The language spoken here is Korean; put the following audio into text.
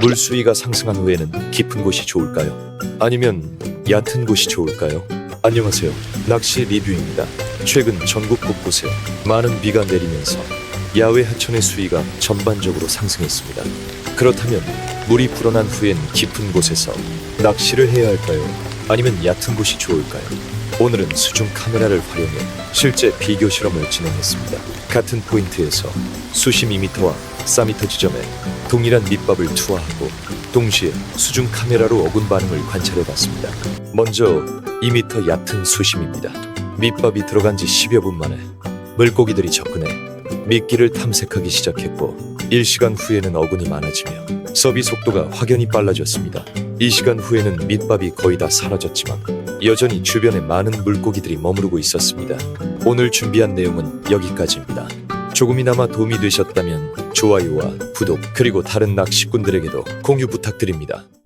물 수위가 상승한 후에는 깊은 곳이 좋을까요? 아니면 얕은 곳이 좋을까요? 안녕하세요. 낚시 리뷰입니다. 최근 전국 곳곳에 많은 비가 내리면서 야외 하천의 수위가 전반적으로 상승했습니다. 그렇다면 물이 불어난 후엔 깊은 곳에서 낚시를 해야 할까요? 아니면 얕은 곳이 좋을까요? 오늘은 수중 카메라를 활용해 실제 비교 실험을 진행했습니다. 같은 포인트에서 수십 미미터와 4미터 지점에 동일한 밑밥을 투하하고 동시에 수중 카메라로 어군 반응을 관찰해 봤습니다. 먼저 2미터 얕은 수심입니다. 밑밥이 들어간 지 10여 분 만에 물고기들이 접근해 미끼를 탐색하기 시작했고 1시간 후에는 어군이 많아지며 서비 속도가 확연히 빨라졌습니다. 이 시간 후에는 밑밥이 거의 다 사라졌지만 여전히 주변에 많은 물고기들이 머무르고 있었습니다. 오늘 준비한 내용은 여기까지입니다. 조금이나마 도움이 되셨다면 좋아요와 구독 그리고 다른 낚시꾼들에게도 공유 부탁드립니다.